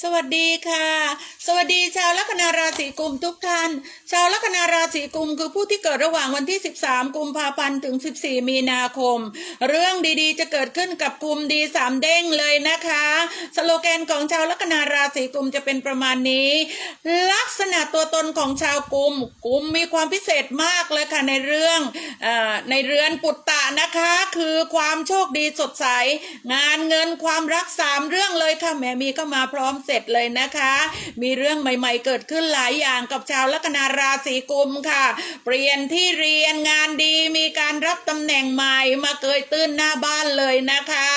สวัสดีค่ะ สวัสดีชาวลัคนาราศีกุมทุกท่าน ชาวลัคนาราศีกุมคือผู้ที่เกิดระหว่างวันที่ 13 กุมภาพันธ์ถึง 14 มีนาคม เรื่องดีๆ จะเกิดขึ้นกับกุมดีสามเด้งเลยนะคะ สโลแกนของชาวลัคนาราศีกุมจะเป็นประมาณนี้ ลักษณะตัวตนของชาวกุมกุมมีความพิเศษมากเลยค่ะในเรื่องเออในเรือนปุตตะนะคะคือความโชคดีสดใส งานเงินความรักสามเรื่องเลยค่ะแม่มีก็มาพร้อมเสร็จเลยนะคะ มีเรื่องใหม่ๆเกิดขึ้นหลายอย่างกับชาวลัคนาราศีกุมค่ะ เปลี่ยนที่เรียนงานดีมีการรับตำแหน่งใหม่มาเกยตื้นหน้าบ้านเลยนะคะ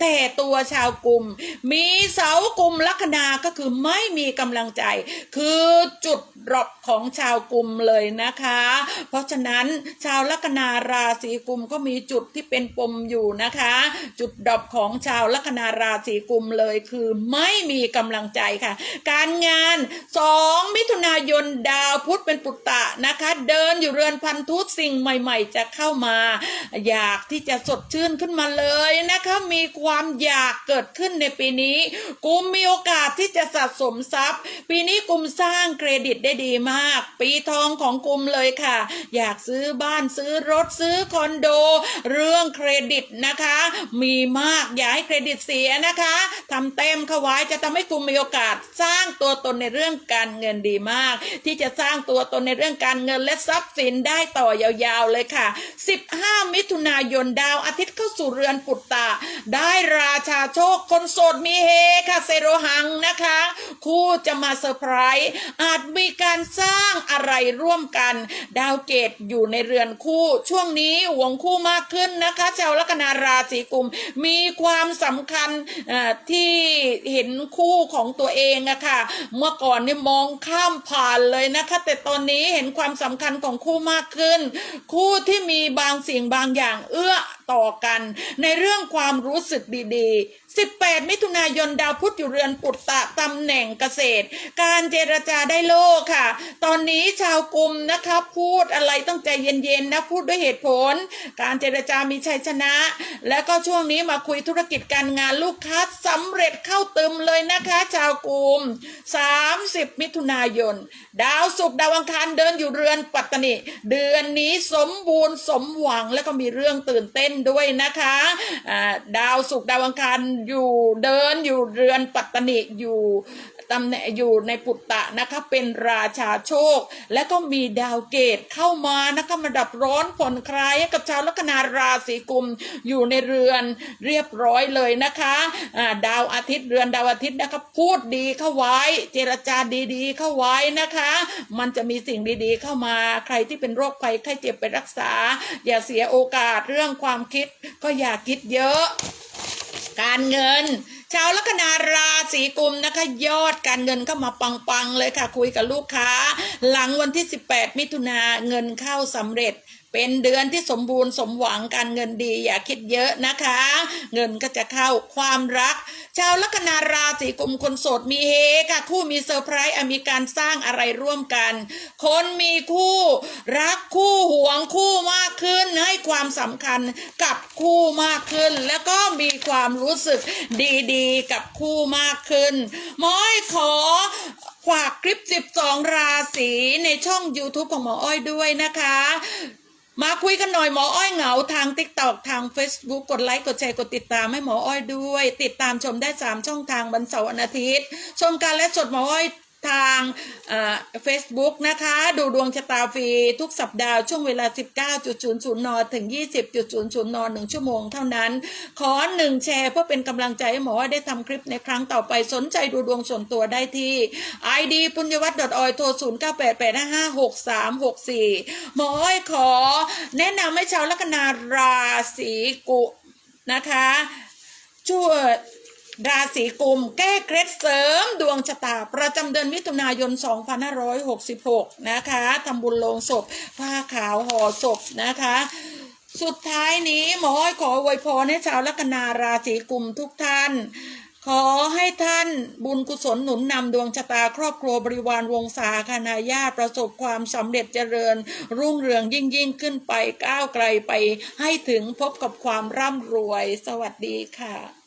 แต่ตัวชาวกลุ่ม มีเสากลุ่มลัคนาก็คือไม่มีกำลังใจ คือจุดดรอปของชาวกลุ่มเลยนะคะ เพราะฉะนั้นชาวลัคนาราศีกลุ่มก็มีจุดที่เป็นปมอยู่นะคะ จุดดรอปของชาวลัคนาราศีกลุ่มเลยคือไม่มีกำลังใจค่ะ การงาน 2 มิถุนายนดาวพุธเป็นปุตตะนะคะ เดินอยู่เรือนพันธุสิ่งใหม่ ๆ จะเข้ามา อยากที่จะสดชื่นขึ้นมาเลยนะคะมีความความอยากเกิดขึ้นในปีนี้กุมมีโอกาสที่จะสะสมทรัพย์ ปีนี้กุมสร้างเครดิตได้ดีมาก ปีทองของกุมเลยค่ะ อยากซื้อบ้านซื้อรถซื้อคอนโด เรื่องเครดิตนะคะ มีมากอย่าให้เครดิตเสียนะคะทำเต็มเข้าไว้จะทำให้กุมมีโอกาสสร้างตัวตนในเรื่องการเงินดีมาก ที่จะสร้างตัวตนในเรื่องการเงินและทรัพย์สินได้ต่อยาวๆเลยค่ะ 15 มิถุนายนดาวอาทิตย์เข้าสู่เรือนปุตตะได้ราชาโชคคนโสดมีเฮค่ะเซโรหังนะคะ คู่จะมาเซอร์ไพรส์อาจมีการสร้างอะไรร่วมกัน ดาวเกตอยู่ในเรือนคู่ ช่วงนี้หวงคู่มากขึ้นนะคะชาวลัคนาราศีกุม มีความสำคัญอ่อที่เห็นคู่ของตัวเองอะค่ะ เมื่อก่อนเนี่ยมองข้ามผ่านเลยนะคะ แต่ตอนนี้เห็นความสำคัญของคู่มากขึ้น คู่ที่มีบางสิ่งบางอย่างเอื้อ ต่อกัน ในเรื่องความรู้สึกดีๆ 18 มิถุนายนดาวพุธอยู่เรือนปุตตะตำแหน่งเกษตร การเจรจาได้โลกค่ะ ตอนนี้ชาวกลุ่มนะคะพูดอะไรต้องใจเย็นๆนะพูดด้วยเหตุผล การเจรจามีชัยชนะ แล้วก็ช่วงนี้มาคุยธุรกิจการงานลูกค้าสำเร็จเข้าตึมเลยนะคะชาวกลุ่ม 30 มิถุนายน ดาวศุกร์ดาวอังคารเดินอยู่เรือนปัตตานีเดือนนี้สมบูรณ์สมหวังแล้วก็มีเรื่องตื่นเต้นด้วยนะคะอ่าดาวศุกร์ดาวอังคารอยู่เดินอยู่เรือนปัตตานีอยู่ ตำแหน่งอยู่ในปุตตะนะคะเป็นราชาโชค และก็มีดาวเกตเข้ามานะคะมาดับร้อนผ่อนคลายให้กับชาวลัคนาราศีกุมอยู่ในเรือนเรียบร้อยเลยนะคะดาวอาทิตย์เรือนดาวอาทิตย์นะคะพูดดีเข้าไว้ เจรจาดีๆ เข้าไว้นะคะ มันจะมีสิ่งดีๆ เข้ามาใครที่เป็นโรคภัยไข้เจ็บไปรักษา อย่าเสียโอกาสเรื่องความคิดก็อย่าคิดเยอะ การเงิน ชาวลัคนาราศีกุมนะคะ ยอดการเงินเข้ามาปังๆเลยค่ะ คุยกับลูกค้า หลังวันที่ 18 มิถุนาเงินเข้าสำเร็จ เป็นเดือนที่สมบูรณ์สมหวังการเงินดีอย่าคิดเยอะนะคะ เงินก็จะเข้าความรัก ชาวลัคนาราศีกุมคนโสดมีเฮค่ะคู่มีเซอร์ไพรส์มีการสร้างอะไรร่วมกัน คนมีคู่รักคู่หวงคู่มากขึ้นให้ความสำคัญกับคู่มากขึ้น แล้วก็มีความรู้สึกดีๆ กับคู่มากขึ้นม้อยขอฝากคลิป 12 ราศีในช่อง YouTube ของหมออ้อยด้วยนะคะ มาคุยกันหน่อยหมออ้อยเหงาทาง t ิ k t o k ทาง Facebook กดไลค์กดแชร์กดติดตามให้หมออ้อยด้วย ติดตามชมได้ 3 ช่องทางวันเสาร์วันอาทิตย์ ชมการและสดหมออ้อย ทางเฟซบุ๊กนะคะ ดูดวงชะตาฟรีทุกสัปดาห์ช่วงเวลา 19.00 น ถึง 20.00 น 1 ชั่วโมงเท่านั้น ขอหนึ่งแชร์เพื่อเป็นกำลังใจให้หมออ้อยได้ทำคลิปในครั้งต่อไปสนใจดูดวงส่วนตัวได้ที่ id ปุญญวัฒน์ .oi โทร 0988556364 หมออ้อยขอแนะนำให้ชาวลัคนาราศีกุนะคะช่วย ราศีกุมแก้เคล็ดเสริมดวงชะตา ประจำเดือนมิถุนายน 2566 นะคะทำบุญโลงศพ ผ้าขาวห่อศพนะคะสุดท้ายนี้หมออ้อยขออวยพรให้ชาวลัคนาราศีกุมทุกท่าน ขอให้ท่านบุญกุศลหนุนนำดวงชะตาครอบครัวบริวารวงศาคณาญาติประสบความสำเร็จเจริญ รุ่งเรืองยิ่งยิ่งขึ้นไปก้าวไกลไป ให้ถึงพบกับความร่ำรวย สวัสดีค่ะ